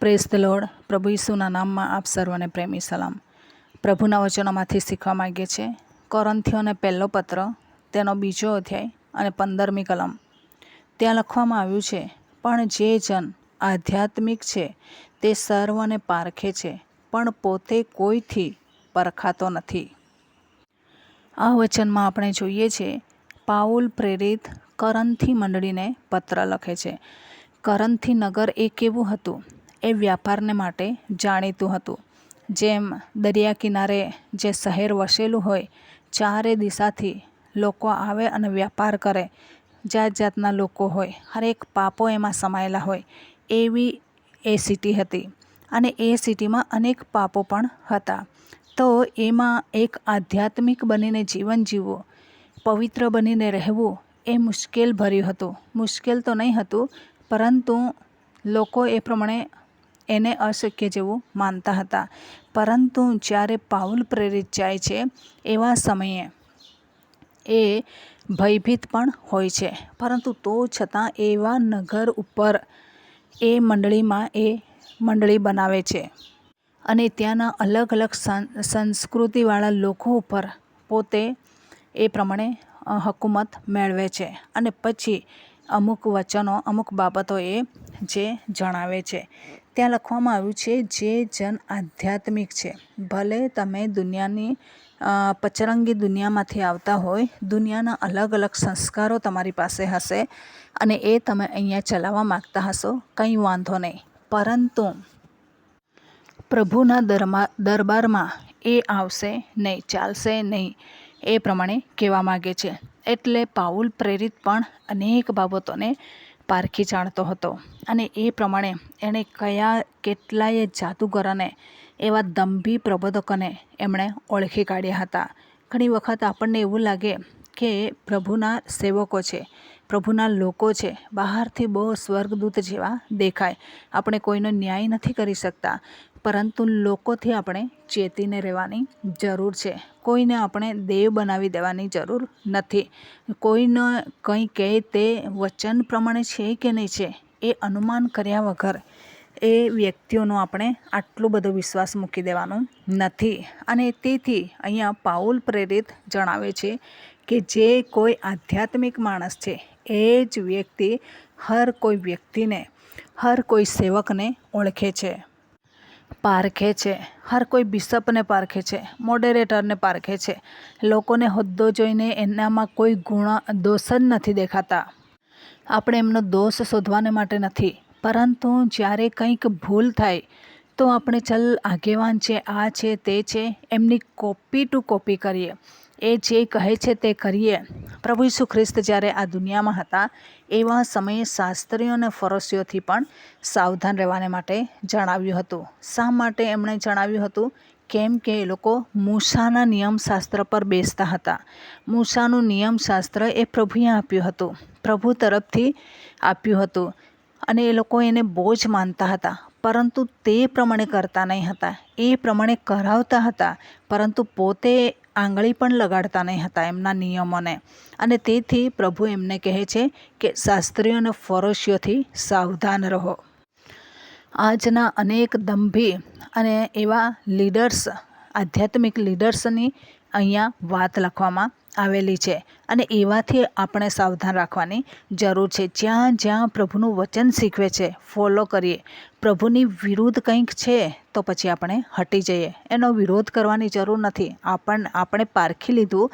Press the load પ્રભુ ઈસુના નામમાં આપ સર્વને પ્રેમી સલામ. પ્રભુના વચનોમાંથી શીખવા માગીએ છીએ. કોરંથીઓને પહેલો પત્ર, તેનો બીજો અધ્યાય અને પંદરમી કલમ. ત્યાં લખવામાં આવ્યું છે, પણ જે જન આધ્યાત્મિક છે, તે સર્વને પારખે છે, પણ પોતે કોઈથી પરખાતો નથી. આ વચનમાં આપણે જોઈએ છીએ, પાઉલ પ્રેરિત કરંથી મંડળીને પત્ર લખે છે. કરંથી નગર એ કેવું હતું? એ વ્યાપારને માટે જાણીતું હતું. જેમ દરિયા કિનારે જે શહેર વસેલું હોય, ચારે દિશાથી લોકો આવે અને વ્યાપાર કરે. જાત જાતના લોકો હોય, હરેક પાપો એમાં સમાયેલા હોય. એવી એ સિટી હતી અને એ સિટીમાં અનેક પાપો પણ હતા. તો એમાં એક આધ્યાત્મિક બનીને જીવન જીવવું, પવિત્ર બનીને રહેવું એ મુશ્કેલ ભર્યું હતું. મુશ્કેલ તો નહીં હતું, પરંતુ લોકો એ પ્રમાણે એને અશક્ય જેવું માનતા હતા. પરંતુ જ્યારે પાઉલ પ્રેરિત જાય છે, એવા સમયે એ ભયભીત પણ હોય છે. પરંતુ તો છતાં એવા નગર ઉપર એ મંડળીમાં એ મંડળી બનાવે છે. અને ત્યાંના અલગ અલગ સંસ્કૃતિવાળા લોકો ઉપર પોતે એ પ્રમાણે હકુમત મેળવે છે. અને પછી અમુક વચનો, અમુક બાબતો એ જે જણાવે છે. ત્યાં લખવામાં આવ્યું છે, જે જન આધ્યાત્મિક છે. ભલે તમે દુનિયાની પચરંગી દુનિયામાંથી આવતા હોય, દુનિયાના અલગ અલગ સંસ્કારો તમારી પાસે હશે અને એ તમે અહીંયા ચલાવવા માગતા હશો, કંઈ વાંધો નહીં. પરંતુ પ્રભુના દરબારમાં એ આવશે નહીં, ચાલશે નહીં, એ પ્રમાણે કહેવા માગે છે. એટલે પાઉલ પ્રેરિત પણ અનેક બાબતોને પારખી જાણતો હતો. અને એ પ્રમાણે એણે કયા કેટલાય જાદુગરોને એવા દંભી પ્રબોધકોને એમણે ઓળખી કાઢ્યા હતા. ઘણી વખત આપણને એવું લાગે કે પ્રભુના સેવકો છે, પ્રભુના લોકો છે, બહારથી બહુ સ્વર્ગદૂત જેવા દેખાય. આપણે કોઈનો ન્યાય નથી કરી શકતા. પરંતુ લોકોથી આપણે ચેતીને રહેવાની જરૂર છે. કોઈને આપણે દેવ બનાવી દેવાની જરૂર નથી. કોઈને કંઈ કહે તે વચન પ્રમાણે છે કે નહીં છે, એ અનુમાન કર્યા વગર એ વ્યક્તિઓનો આપણે આટલો બધો વિશ્વાસ મૂકી દેવાનો નથી. અને તેથી અહીંયા પાઉલ પ્રેરિત જણાવે છે કે જે કોઈ આધ્યાત્મિક માણસ છે, એ જ વ્યક્તિ હર કોઈ વ્યક્તિને, હર કોઈ સેવકને ઓળખે છે. પારખે છે. હર કોઈ બિશપને પારખે છે, મોડરેટરને પારખે છે. લોકોને હોદ્દો જોઈને એનામાં કોઈ ગુણ, દોષ જ નથી દેખાતા. આપણે એમનો દોષ શોધવાને માટે નથી, પરંતુ જ્યારે કંઈક ભૂલ થાય, તો આપણે ચલ આગેવાન છે, આ છે, તે છે, એમની કોપી ટુ કોપી કરીએ. એ જે કહે છે તે કરીએ. પ્રભુ ઈસુ ખ્રિસ્ત જ્યારે આ દુનિયામાં હતા, એવા સમયે શાસ્ત્રીઓ અને ફરસીઓથી પણ સાવધાન રહેવાને માટે જણાવ્યું હતું. શા માટે એમણે જણાવ્યું હતું? કેમ કે એ લોકો મૂસાના નિયમશાસ્ત્ર પર બેસતા હતા. મૂસાનું નિયમશાસ્ત્ર એ પ્રભુએ આપ્યું હતું. પ્રભુ તરફથી આપ્યું હતું અને એ લોકો એને બોજ માનતા હતા. પરંતુ તે પ્રમાણે કરતા નહીં હતા. એ પ્રમાણે કરાવતા હતા, પરંતુ પોતે આંગળી પણ લગાડતા નહીં હતા એમના નિયમોને. અને તેથી પ્રભુ એમને કહે છે કે, શાસ્ત્રીઓ અને ફરોશીઓથી સાવધાન રહો. આજના અનેક દંભી અને એવા લીડર્સ, આધ્યાત્મિક લીડર્સની અહીંયા વાત લખવામાં આવેલી છે અને એવાથી આપણે સાવધાન રાખવાની જરૂર છે. જ્યાં જ્યાં પ્રભુનું વચન શીખવે છે, ફોલો કરીએ. પ્રભુની વિરુદ્ધ કંઈક છે તો પછી આપણે હટી જઈએ. એનો વિરોધ કરવાની જરૂર નથી. આપણ, આપણે પારખી લીધું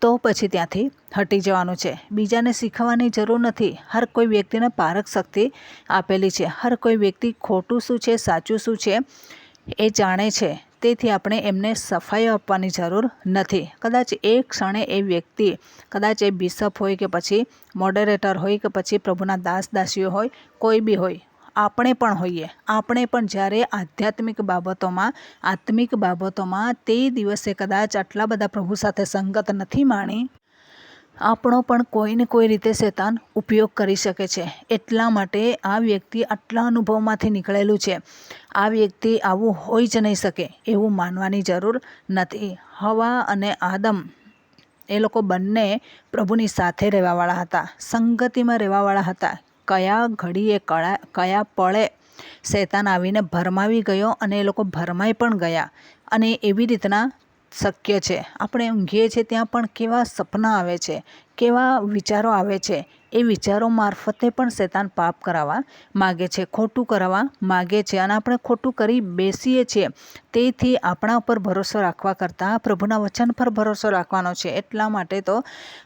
તો પછી ત્યાંથી હટી જવાનું છે. બીજાને શીખવવાની જરૂર નથી. હર કોઈ વ્યક્તિને પારક શક્તિ આપેલી છે. હર કોઈ વ્યક્તિ ખોટું શું છે, સાચું શું છે એ જાણે છે. તેથી આપણે એમને સફાઈ આપવાની જરૂર નથી. કદાચ એ ક્ષણે એ વ્યક્તિ, કદાચ એ બિશપ હોય કે પછી મોડરેટર હોય કે પછી પ્રભુના દાસ દાસીઓ હોય, કોઈ બી હોય, આપણે પણ હોઈએ. આપણે પણ જ્યારે આધ્યાત્મિક બાબતોમાં, આત્મિક બાબતોમાં તે દિવસે કદાચ આટલા બધા પ્રભુ સાથે સંગત નથી માણી. આપણો પણ કોઈને કોઈ રીતે શેતાન ઉપયોગ કરી શકે છે. એટલા માટે આ વ્યક્તિ આટલા અનુભવમાંથી નીકળેલું છે. આ વ્યક્તિ આવું હોઈ જ નહીં શકે એવું માનવાની જરૂર નથી. હવા અને આદમ એ લોકો બંને પ્રભુની સાથે રહેવાવાળા હતા. સંગતિમાં રહેવાવાળા હતા. કયા ઘડીએ, કળા, કયા પળે શેતાન આવીને ભરમાવી ગયો અને એ લોકો ભરમાઈ પણ ગયા. અને એવી રીતના શક્ય છે. આપણે ઊંઘીએ છીએ ત્યાં પણ કેવા સપના આવે છે, કેવા વિચારો આવે છે, એ વિચારો મારફતે પણ શૈતાન પાપ કરાવવા માગે છે, ખોટું કરાવવા માગે છે અને આપણે ખોટું કરી બેસીએ છીએ. તેથી આપણા ઉપર ભરોસો રાખવા કરતાં પ્રભુના વચન પર ભરોસો રાખવાનો છે. એટલા માટે તો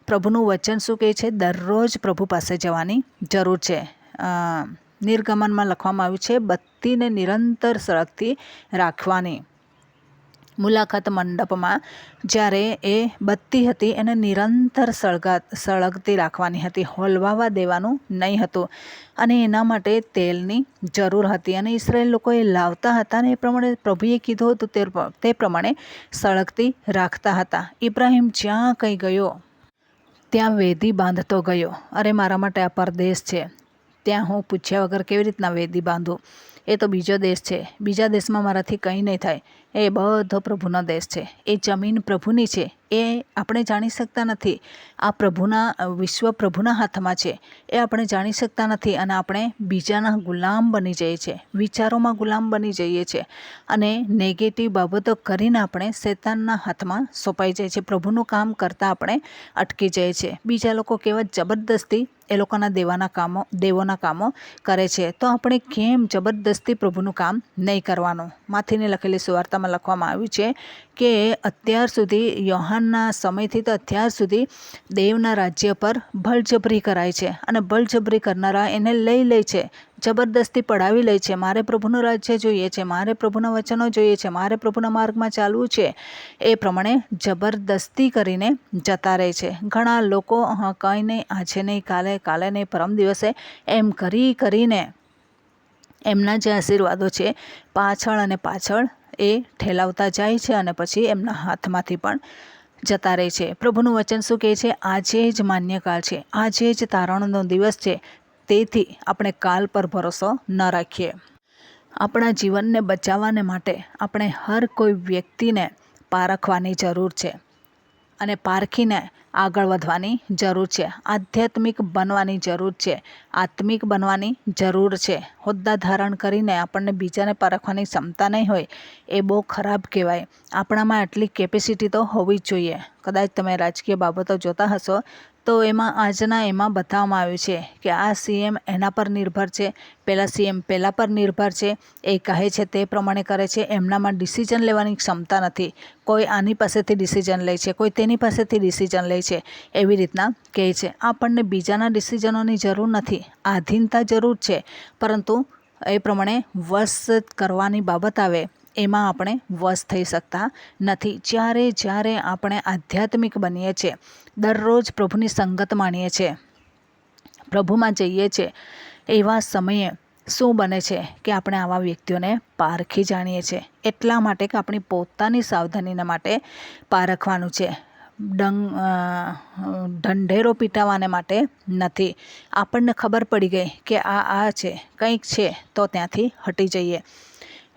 પ્રભુનું વચન શું કહે છે? દરરોજ પ્રભુ પાસે જવાની જરૂર છે. નિર્ગમનમાં લખવામાં આવ્યું છે, બત્તીને નિરંતર સળગતી રાખવાની. મુલાકાત મંડપમાં, જ્યારે એ બત્તી હતી, એને નિરંતર સળગા, સળગતી રાખવાની હતી. હોલવાવા દેવાનું નહીં હતું. અને એના માટે તેલની જરૂર હતી. અને ઇસરાયેલ લોકો એ લાવતા હતા અને એ પ્રમાણે પ્રભુએ કીધું હતું તે તે પ્રમાણે સળગતી રાખતા હતા. ઇબ્રાહિમ જ્યાં કંઈ ગયો, ત્યાં વેદી બાંધતો ગયો. અરે, મારા માટે આ પરદેશ છે. ત્યાં હું પૂછ્યા વગર કેવી રીતના વેદી બાંધું? એ તો બીજો દેશ છે. બીજા દેશમાં મારાથી કંઈ નહીં થાય. એ બધો પ્રભુનો દેશ છે. એ જમીન પ્રભુની છે. એ આપણે જાણી શકતા નથી. આ પ્રભુના, વિશ્વ પ્રભુના હાથમાં છે. એ આપણે જાણી શકતા નથી અને આપણે બીજાના ગુલામ બની જઈએ છીએ. વિચારોમાં ગુલામ બની જઈએ છીએ. અને નેગેટિવ બાબતો કરીને આપણે શેતાનના હાથમાં સોંપાઈ જાય છે પ્રભુનું કામ કરતાં આપણે અટકી જઈએ છીએ. બીજા લોકો કેવા જબરદસ્તી એ લોકોના દેવાના કામો, દેવોના કામો કરે છે. તો આપણે કેમ જબરદસ્તી પ્રભુનું કામ નહીં કરવાનું? માથીને લખેલી સુવાર્તામાં લખવામાં આવ્યું છે કે અત્યાર સુધી યોહાનના સમયથી તો અત્યાર સુધી દેવના રાજ્ય પર ભલજબરી કરાય છે અને ભલજબરી કરનારા એને લઈ લે છે, જબરદસ્તી પડાવી લે છે. મારે પ્રભુનું રાજ્ય જોઈએ છે, મારે પ્રભુના વચનો જોઈએ છે, મારે પ્રભુના માર્ગમાં ચાલવું છે. એ પ્રમાણે જબરદસ્તી કરીને જતા રહે છે. ઘણા લોકો કંઈ નહીં, આજે નહીં, કાલે કાલે નહીં, પરમ દિવસે એમ કરી કરીને એમના જે આશીર્વાદો છે, પાછળ અને પાછળ એ ઠેલાવતા જાય છે અને પછી એમના હાથમાંથી પણ જતા રહે છે. પ્રભુનું વચન શું કહે છે? આજે જ માન્યકાળ છે. આજે જ તારણનો દિવસ છે. તેથી આપણે કાલ પર ભરોસો ન રાખીએ. આપણા જીવનને બચાવવાને માટે આપણે હર કોઈ વ્યક્તિને પારખવાની જરૂર છે અને પારખીને આગળ વધવાની જરૂર છે. આધ્યાત્મિક બનવાની જરૂર છે. આત્મિક બનવાની જરૂર છે. હોદ્દા ધારણ કરીને આપણને બીજાને પારખવાની ક્ષમતા નહીં હોય એ બહુ ખરાબ કહેવાય. આપણામાં આટલી કેપેસિટી તો હોવી જ જોઈએ. કદાચ તમે રાજકીય બાબતો જોતા હશો તો એમાં આજના એમાં બતાવવામાં આવ્યું છે કે આ સીએમ એના પર નિર્ભર છે. પહેલાં સીએમ પહેલાં પર નિર્ભર છે. એ કહે છે તે પ્રમાણે કરે છે. એમનામાં ડિસિઝન લેવાની ક્ષમતા નથી. કોઈ આની પાસેથી ડિસિઝન લે છે, કોઈ તેની પાસેથી ડિસિઝન લે છે એવી રીતના કહે છે. આપણને બીજાના ડિસિઝનોની જરૂર નથી. આધીનતા જરૂર છે. પરંતુ એ પ્રમાણે વશ કરવાની બાબત આવે, એમાં આપણે વશ થઈ શકતા નથી. જ્યારે જ્યારે આપણે આધ્યાત્મિક બનીએ છીએ, દરરોજ પ્રભુની સંગત માણીએ છીએ, પ્રભુમાં જઈએ છીએ, એવા સમયે શું બને છે કે આપણે આવા વ્યક્તિઓને પારખી જાણીએ છીએ? એટલા માટે કે આપણી પોતાની સાવધાનીના માટે પારખવાનું છે. ડંગ ઢંઢેરો પીટાવાને માટે નથી. આપણને ખબર પડી ગઈ કે આ આ છે, કંઈક છે, તો ત્યાંથી હટી જઈએ.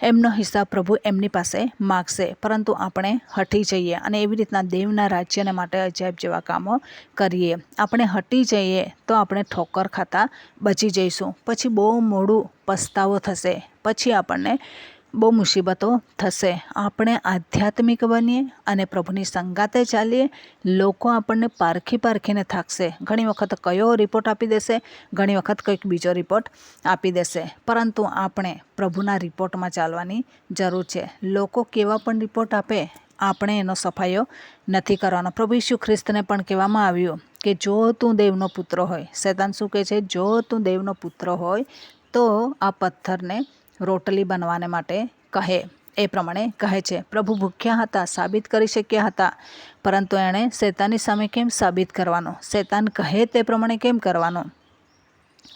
એમનો હિસાબ પ્રભુ એમની પાસે માગશે, પરંતુ આપણે હટી જઈએ અને એવી રીતના દેવના રાજ્યને માટે અજાયબ જેવા કામો કરીએ. આપણે હટી જઈએ તો આપણે ઠોકર ખાતા બચી જઈશું. પછી બહુ મોડું પસ્તાવો થશે. પછી આપણને બહુ મુસીબતો થશે. આપણે આધ્યાત્મિક બનીએ અને પ્રભુની સંગાતે ચાલીએ, લોકો આપણને પારખી પારખીને થાકશે. ઘણી વખત કયો રિપોર્ટ આપી દેશે, ઘણી વખત કંઈક બીજો રિપોર્ટ આપી દેશે. પરંતુ આપણે પ્રભુના રિપોર્ટમાં ચાલવાની જરૂર છે. લોકો કેવા પણ રિપોર્ટ આપે, આપણે એનો સફાયો નથી કરવાનો. પ્રભુ ઈસુ ખ્રિસ્તને પણ કહેવામાં આવ્યું કે જો તું દેવનો પુત્ર હોય, શેતાન શું કહે છે? જો તું દેવનો પુત્ર હોય, તો આ પથ્થરને રોટલી બનવાને માટે કહે. એ પ્રમાણે કહે છે, પ્રભુ ભૂખ્યા હતા, સાબિત કરી શક્યા હતા, પરંતુ એણે શેતાની સામે કેમ સાબિત કરવાનો? શેતાન કહે તે પ્રમાણે કેમ કરવાનો?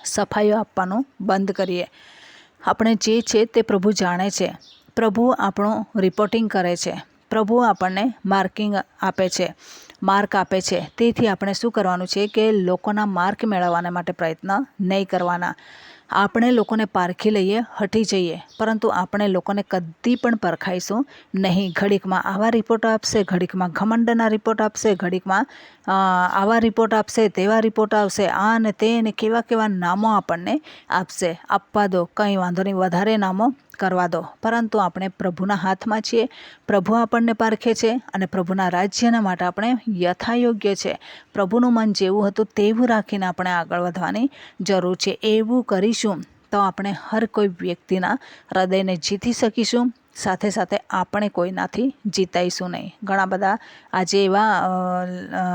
સફાઈઓ આપવાનું બંધ કરીએ. આપણે જે છે તે પ્રભુ જાણે છે. પ્રભુ આપણો રિપોર્ટિંગ કરે છે. પ્રભુ આપણને માર્કિંગ આપે છે. માર્ક આપે છે. તેથી આપણે શું કરવાનું છે કે લોકોના માર્ક મેળવવાના માટે પ્રયત્ન નહીં કરવાના. આપણે લોકોને પારખી લઈએ, હટી જઈએ. પરંતુ આપણે લોકોને કદી પણ પરખાઈશું નહીં. ઘડીકમાં આવા રિપોર્ટ આપશે, ઘડીકમાં ઘમંડના રિપોર્ટ આપશે, ઘડીકમાં આવા રિપોર્ટ આપશે, તેવા રિપોર્ટ આવશે. આ ને તે ને કેવા કેવા નામો આપણને આપશે. આપવા દો. કંઈ વાંધો નહીં. વધારે નામો કરવા દો. પરંતુ આપણે પ્રભુના હાથમાં છીએ. પ્રભુ આપણને પારખે છે અને પ્રભુના રાજ્યના માટે આપણે યથાયોગ્ય છે. પ્રભુનું મન જેવું હતું તેવું રાખીને આપણે આગળ વધવાની જરૂર છે. એવું કરીશું તો આપણે હર કોઈ વ્યક્તિના હૃદયને જીતી શકીશું. સાથે સાથે આપણે કોઈનાથી જીતાઈશું નહીં. ઘણા બધા આજે એવા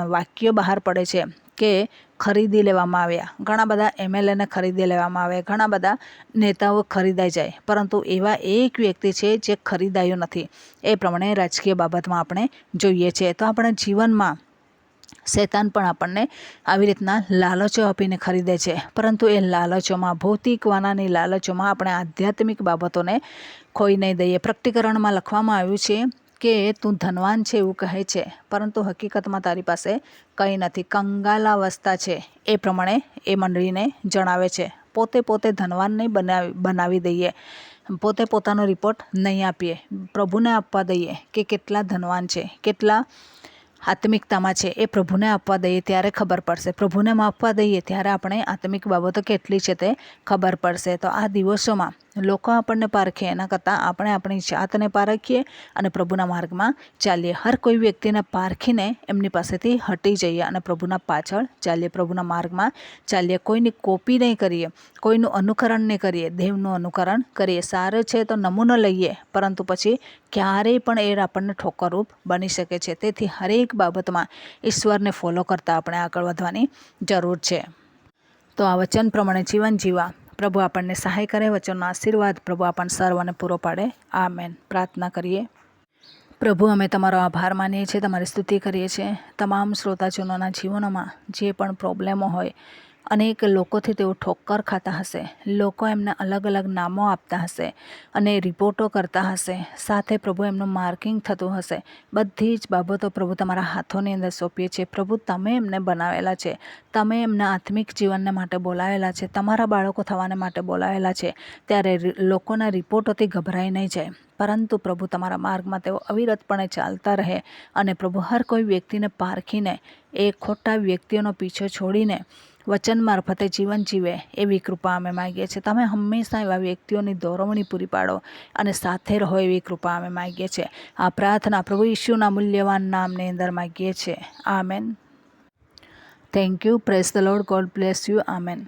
વાક્યો બહાર પડે છે. કે ખરીદી લેવામાં આવ્યા. ઘણા બધા એમએલએને ખરીદી લેવામાં આવે ઘણા બધા નેતાઓ ખરીદાઈ જાય. પરંતુ એવા એક વ્યક્તિ છે જે ખરીદાયો નથી. એ પ્રમાણે રાજકીય બાબતમાં આપણે જોઈએ છે. તો આપણા જીવનમાં શેતાન પણ આપણને આવી રીતના લાલચો આપીને ખરીદે છે. પરંતુ એ લાલચોમાં, ભૌતિક વાનાની લાલચોમાં આપણે આધ્યાત્મિક બાબતોને ખોઈ નહીં દઈએ. પ્રકટીકરણમાં લખવામાં આવ્યું છે કે તું ધનવાન છે એવું કહે છે, પરંતુ હકીકતમાં તારી પાસે કંઈ નથી. કંગાલાવસ્થા છે, એ પ્રમાણે એ મંડળીને જણાવે છે. પોતે પોતે ધનવાન નહીં બનાવી બનાવી દઈએ. પોતે પોતાનો રિપોર્ટ નહીં આપીએ. પ્રભુને આપવા દઈએ કે કેટલા ધનવાન છે, કેટલા આત્મિકતામાં છે, એ પ્રભુને આપવા દઈએ ત્યારે ખબર પડશે. પ્રભુને માપવા દઈએ ત્યારે આપણે આત્મિક બાબતો કેટલી છે તે ખબર પડશે. તો આ દિવસોમાં લોકો આપણને પારખે. એના કરતાં આપણે આપણી જાતને પારખીએ અને પ્રભુના માર્ગમાં ચાલીએ. હર કોઈ વ્યક્તિને પારખીને એમની પાસેથી હટી જઈએ અને પ્રભુના પાછળ ચાલીએ. પ્રભુના માર્ગમાં ચાલીએ. કોઈની કોપી નહીં કરીએ. કોઈનું અનુકરણ નહીં કરીએ. દેવનું અનુકરણ કરીએ. સારો છે તો નમૂનો લઈએ. પરંતુ પછી ક્યારેય પણ એ આપણને ઠોકરરૂપ બની શકે છે. તેથી હરેક બાબતમાં ઈશ્વરને ફોલો કરતાં આપણે આગળ વધવાની જરૂર છે. તો આ વચન પ્રમાણે જીવન જીવા પ્રભુ આપણને સહાય કરે, વચનનો આશીર્વાદ પ્રભુ આપણને સર્વને પૂરો પાડે. આ મેન પ્રાર્થના કરીએ. પ્રભુ, અમે તમારો આભાર માનીએ છીએ, તમારી સ્તુતિ કરીએ છીએ. તમામ શ્રોતાજનોના જીવનોમાં જે પણ પ્રોબ્લેમો હોય અનેક લોકોથી તેઓ ઠોક્કર ખાતા હશે. લોકો એમને અલગ અલગ નામો આપતા હશે અને રિપોર્ટો કરતા હશે. સાથે પ્રભુ એમનું માર્કિંગ થતું હશે. બધી જ બાબતો પ્રભુ તમારા હાથોની અંદર સોંપીએ છીએ. પ્રભુ, તમે એમને બનાવેલા છે. તમે એમના આત્મિક જીવનને માટે બોલાવેલા છે. તમારા બાળકો થવાને માટે બોલાવેલા છે. ત્યારે લોકોના રિપોર્ટોથી ગભરાઈ નહીં જાય. પરંતુ પ્રભુ તમારા માર્ગમાં તેઓ અવિરતપણે ચાલતા રહે અને પ્રભુ હર કોઈ વ્યક્તિને પારખીને, એ ખોટા વ્યક્તિઓનો પીછો છોડીને વચન મારફતે જીવન જીવે એવી કૃપા અમે માગીએ છીએ. તમે હંમેશા એવા વ્યક્તિઓની દોરવણી પૂરી પાડો અને સાથે રહો એવી કૃપા અમે માગીએ છીએ. આ પ્રાર્થના પ્રભુ ઈશુના મૂલ્યવાન નામની અંદર માગીએ છીએ. Amen. Thank you praise the lord God bless you amen.